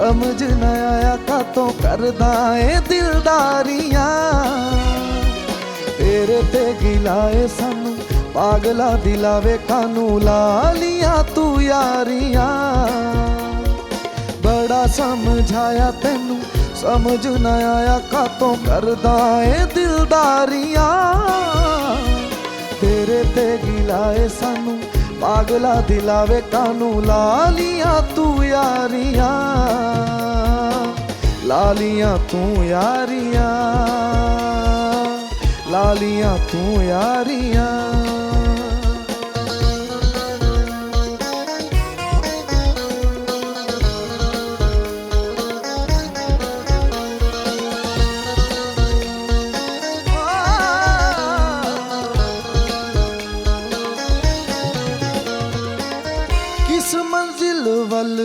ਸਮਝ ਨਾ ਆਇਆ ਕਾਤੋਂ ਕਰਦਾ ਏ ਦਿਲਦਾਰੀਆਂ। ਤੇਰੇ ਤੇ ਗਿਲਾਏ ਸਾਨੂੰ? ਪਾਗਲਾ ਦਿਲਾਵੇ ਕਾਨੂੰ ਲਾਲੀਆਂ ਤੂੰ ਯਾਰੀਆਂ। ਬੜਾ ਸਮਝਾਇਆ ਤੈਨੂੰ, ਸਮਝ ਨਾ ਆਇਆ ਕਾਤੋਂ ਕਰਦਾ ਏ ਦਿਲਦਾਰੀਆਂ। ਤੇਰੇ ਤੇ ਗਿਲਾਏ ਸਾਨੂੰ? ਪਾਗਲਾ ਦਿਲਾਵੇ ਕਾਨੂੰ ਲਾ ਲੀਆਂ ਤੂੰ ਯਾਰੀਆਂ। ਲਾਲੀਆਂ ਤੂੰ ਯਾਰੀਆਂ। ਲਾਲੀਆਂ ਤੂੰ ਯਾਰੀਆਂ। ਕਿਸ ਮੰਜ਼ਿਲ ਵੱਲ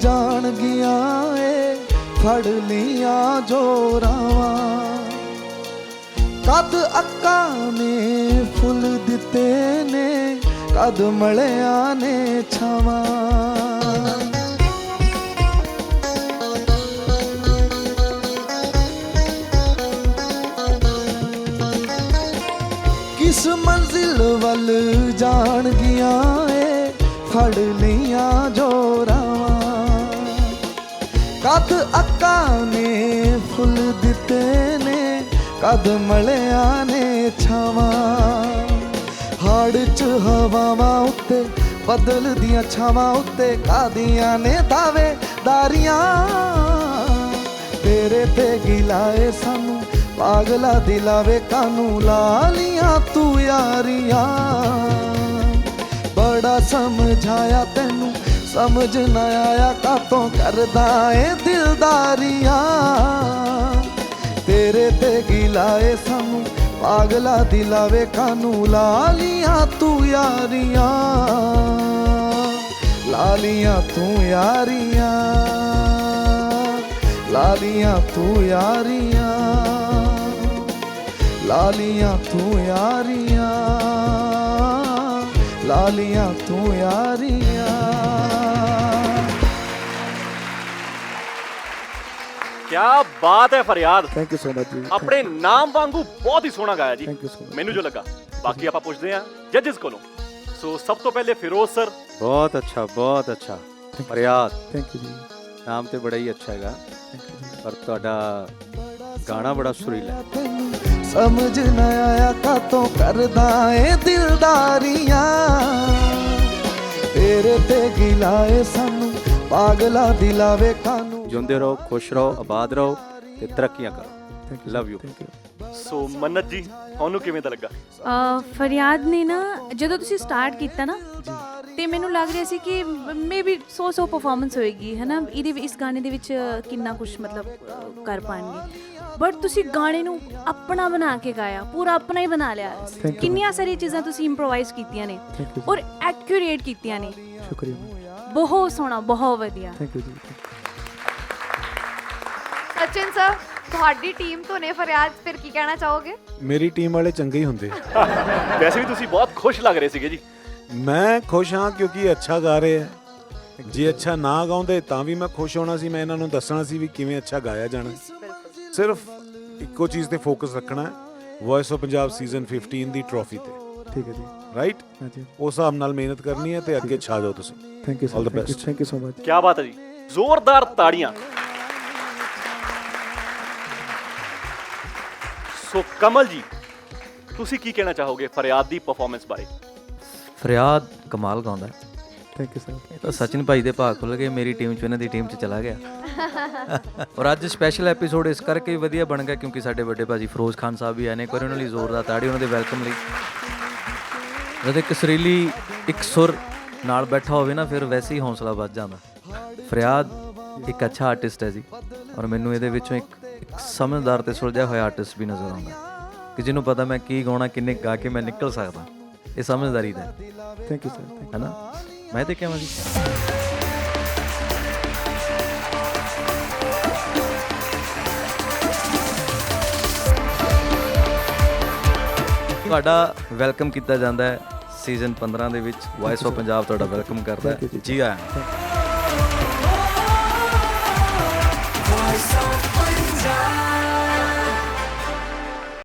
ਜਾਣ ਗਿਆ ਏ, ਫੜ ਲੀਆਂ ਜੋਰਾਵਾਂ। ਕਦ ਅੱਕਾਂ ਨੇ ਫੁੱਲ ਦਿੱਤੇ ਨੇ, ਕਦ ਮਲਿਆਂ ਨੇ ਛਾਵਾਂ। ਕਿਸ ਮੰਜ਼ਿਲ ਵੱਲ ਜਾਣ ਗਿਆ ਫੜ ਲੀਆਂ ਜੋਰਾਵਾਂ ਕਦ ਅੱਕਾਂ ਨੇ ਫੁੱਲ ਦਿੱਤੇ ਨੇ, ਕਦ ਮਲਿਆਂ ਨੇ ਛਾਵਾਂ। ਹਾੜ ਚ ਹਵਾਵਾਂ ਉੱਤੇ, ਬਦਲ ਦੀਆਂ ਛਾਵਾਂ ਉੱਤੇ ਕਾਦੀਆਂ ਨੇ ਦਾਵੇ ਦਾਰੀਆਂ। ਤੇਰੇ ਤੇ ਗਿਲਾਏ ਸਾਨੂੰ, ਪਾਗਲਾ ਦਿਲਾਵੇ ਕਾਨੂੰ ਲਾਲੀਆਂ ਤੂੰ ਯਾਰੀਆਂ। ਬੜਾ ਸਮਝਾਇਆ ਤੈਨੂੰ, ਸਮਝ ਨਾ ਆਇਆ ਕਾਤੋਂ ਕਰਦਾ ਏ ਦਿਲਦਾਰੀਆਂ। ਤੇਰੇ ਤੇ ਗਿਲਾਏ ਸਾਨੂੰ, ਪਾਗਲਾ ਦਿਲਾਵੇ ਕਾਨੂੰ ਲਾਲੀਆਂ ਤੂੰ ਯਾਰੀਆਂ। ਲਾਲੀਆਂ ਤੂੰ ਯਾਰੀਆਂ ਲਾਲੀਆਂ ਤੂੰ ਯਾਰੀਆਂ ਲਾਲੀਆਂ ਤੂੰ ਯਾਰੀਆਂ। ਲਾ ਲੀਆਂ ਤੂੰ ਯਾਰੀਆਂ। ਕਿਆ ਬਾਤ ਹੈ ਫਰਿਆਦ। ਥੈਂਕ ਯੂ ਸੋ ਮਚ ਜੀ। ਆਪਣੇ ਨਾਮ ਵਾਂਗੂ ਬਹੁਤ ਹੀ ਸੋਹਣਾ ਗਾਇਆ ਜੀ। ਥੈਂਕ ਯੂ ਸੋ ਮਚ ਮੈਨੂੰ ਜੋ ਲੱਗਾ ਬਾਕੀ ਆਪਾਂ ਪੁੱਛਦੇ ਹਾਂ ਜੱਜਸ ਕੋਲੋਂ। ਸੋ ਸਭ ਤੋਂ ਪਹਿਲੇ ਫਿਰੋਜ਼ ਸਰ ਬਹੁਤ ਅੱਛਾ ਬਹੁਤ ਅੱਛਾ। ਫਰਿਆਦ। ਥੈਂਕ ਯੂ ਜੀ। ਨਾਮ ਤੇ ਬੜਾ ਹੀ ਅੱਛਾ ਹੈਗਾ। ਪਰ ਤੁਹਾਡਾ ਗਾਣਾ ਬੜਾ ਸੁਰੀਲਾ ਹੈ। ਸਮਝ ਨਾ ਆਇਆ ਕਾਤੋਂ ਕਰਦਾ ਏ ਦਿਲਦਾਰੀਆਂ। ਤੇਰੇ ਤੇ ਗਿਲਾਏ ਸਾਨੂੰ ਪਾਗਲਾ ਦਿਲਾਵੇ ਕਾਨੂੰ। ਜਿਉਂਦੇ ਰਹੋ ਖੁਸ਼ ਰਹੋ ਆਬਾਦ ਰਹੋ ਤੇ ਤਰੱਕੀਆਂ ਕਰੋ। ਲਵ ਯੂ ਸੋ ਮੰਨਤ ਜੀ ਤੁਹਾਨੂੰ ਕਿਵੇਂ ਦਾ ਲੱਗਾ? ਅ, ਫਰਿਆਦ ਨੇ ਨਾ ਜਦੋਂ ਤੁਸੀਂ ਸਟਾਰਟ ਕੀਤਾ ਨਾ ਤੇ ਮੈਨੂੰ ਲੱਗ ਰਿਹਾ ਸੀ ਕਿ ਮੇਬੀ ਸੋ ਸੋ ਪਰਫਾਰਮੈਂਸ ਹੋਏਗੀ ਹੈ ਨਾ ਇਹਦੇ ਇਸ ਗਾਣੇ ਦੇ ਵਿੱਚ ਕਿੰਨਾ ਕੁਝ ਮਤਲਬ ਕਰ ਪਾਣਗੇ। ਬਟ ਤੁਸੀਂ ਗਾਣੇ ਨੂੰ ਆਪਣਾ ਬਣਾ ਕੇ ਗਾਇਆ ਪੂਰਾ ਆਪਣਾ ਹੀ ਬਣਾ ਲਿਆ। You. ਕਿੰਨੀਆਂ ਸਾਰੀ ਚੀਜ਼ਾਂ ਤੁਸੀਂ ਇੰਪਰੋਵਾਈਜ਼ ਕੀਤੀਆਂ ਨੇ. ਔਰ ਐਕੂਰੇਟ ਕੀਤੀਆਂ ਨੇ। ਸ਼ੁਕਰੀਆ। ਬਹੁਤ ਸੋਹਣਾ ਬਹੁਤ ਵਧੀਆ। ਥੈਂਕ ਯੂ ਜੀ ਸਚਿਨ ਸਰ ਤੁਹਾਡੀ ਟੀਮ ਤੋਂ ਨੇ ਫਰਿਆਦ ਫਿਰ ਕੀ ਕਹਿਣਾ ਚਾਹੋਗੇ? ਮੇਰੀ ਟੀਮ ਵਾਲੇ ਚੰਗੇ ਹੀ ਹੁੰਦੇ ਵੈਸੇ ਵੀ ਤੁਸੀਂ ਬਹੁਤ ਖੁਸ਼ ਲੱਗ ਰਹੇ ਸੀਗੇ ਜੀ। ਮੈਂ ਖੁਸ਼ ਹਾਂ ਕਿਉਂਕਿ ਅੱਛਾ ਗਾ ਰਹੇ ਹੈ ਜੇ ਅੱਛਾ ਨਾ ਗਾਉਂਦੇ ਤਾਂ ਵੀ ਮੈਂ ਖੁਸ਼ ਹੋਣਾ ਸੀ ਮੈਂ ਇਹਨਾਂ ਨੂੰ ਦੱਸਣਾ ਸੀ ਵੀ ਕਿਵੇਂ ਅੱਛਾ ਗਾਇਆ ਜਾਣਾ। ਸਿਰਫ ਇੱਕੋ ਚੀਜ਼ ਤੇ ਫੋਕਸ ਰੱਖਣਾ ਹੈ ਵੌਇਸ ਆਫ ਪੰਜਾਬ ਸੀਜ਼ਨ 15 ਦੀ ਟਰੋਫੀ ਤੇ। ਠੀਕ ਹੈ ਜੀ। ਰਾਈਟ ਹਾਂਜੀ। ਉਸ ਹਿਸਾਬ ਨਾਲ ਮਿਹਨਤ ਕਰਨੀ ਹੈ ਤੇ ਅੱਗੇ ਛਾ ਜਾਓ ਤੁਸੀਂ। Thank you sir. Thank you so much ਕਿਆ ਬਾਤ ਹੈ ਜੀ। ਜ਼ੋਰਦਾਰ ਤਾੜੀਆਂ। ਸੋ ਕਮਲ ਜੀ ਤੁਸੀਂ ਕੀ ਕਹਿਣਾ ਚਾਹੋਗੇ ਫਰਿਆਦ ਦੀ ਪਰਫਾਰਮੈਂਸ ਬਾਰੇ? ਫਰਿਆਦ ਕਮਾਲ ਗਾਉਂਦਾ ਹੈ। ਥੈਂਕ ਯੂ ਸਰ ਇਹ ਤਾਂ ਸਚਿਨ ਭਾਈ ਦੇ ਭਾਗ ਖੁੱਲ ਗਏ ਮੇਰੀ ਟੀਮ ਚ ਇਹਨਾਂ ਦੀ ਟੀਮ ਚ ਚਲਾ ਗਿਆ। ਔਰ ਅੱਜ ਸਪੈਸ਼ਲ ਐਪੀਸੋਡ ਇਸ ਕਰਕੇ ਵੀ ਵਧੀਆ ਬਣ ਗਿਆ ਕਿਉਂਕਿ ਸਾਡੇ ਵੱਡੇ ਭਾਜੀ ਫਿਰੋਜ਼ ਖਾਨ ਸਾਹਿਬ ਵੀ ਆਏ ਨੇ ਇੱਕ ਵਾਰੀ ਉਹਨਾਂ ਲਈ ਜ਼ੋਰਦਾਰ ਤਾੜੀ ਉਹਨਾਂ ਦੇ ਵੈਲਕਮ ਲਈ। ਜਦ ਇੱਕ ਸਰੀਲੀ ਇੱਕ ਸੁਰ ਨਾਲ ਬੈਠਾ ਹੋਵੇ ਨਾ ਫਿਰ ਵੈਸੇ ਹੀ ਹੌਸਲਾ ਵੱਧ ਜਾਂਦਾ। ਫਰਿਆਦ ਇੱਕ ਅੱਛਾ ਆਰਟਿਸਟ ਹੈ ਜੀ ਔਰ ਮੈਨੂੰ ਇਹਦੇ ਵਿੱਚੋਂ ਇੱਕ ਇੱਕ ਸਮਝਦਾਰ ਤੇ ਸੁਲਝਿਆ ਹੋਇਆ ਆਰਟਿਸਟ ਵੀ ਨਜ਼ਰ ਆਉਂਦਾ ਕਿ ਜਿਹਨੂੰ ਪਤਾ ਮੈਂ ਕੀ ਗਾਉਣਾ ਕਿੰਨੇ ਗਾ ਕੇ ਮੈਂ ਨਿਕਲ ਸਕਦਾ। ਇਹ ਸਮਝਦਾਰੀ ਦਾ ਥੈਂਕ ਯੂ ਸਰ ਹੈ ਨਾ ਮੈਂ ਤੇ ਕਿਹਾ ਜੀ ਤੁਹਾਡਾ ਵੈਲਕਮ ਕੀਤਾ ਜਾਂਦਾ ਹੈ ਸੀਜ਼ਨ 15 ਦੇ ਵਿੱਚ ਵਾਇਸ ਆਫ ਪੰਜਾਬ ਤੁਹਾਡਾ ਵੈਲਕਮ ਕਰਦਾ ਹੈ। ਜੀ ਆਇਆਂ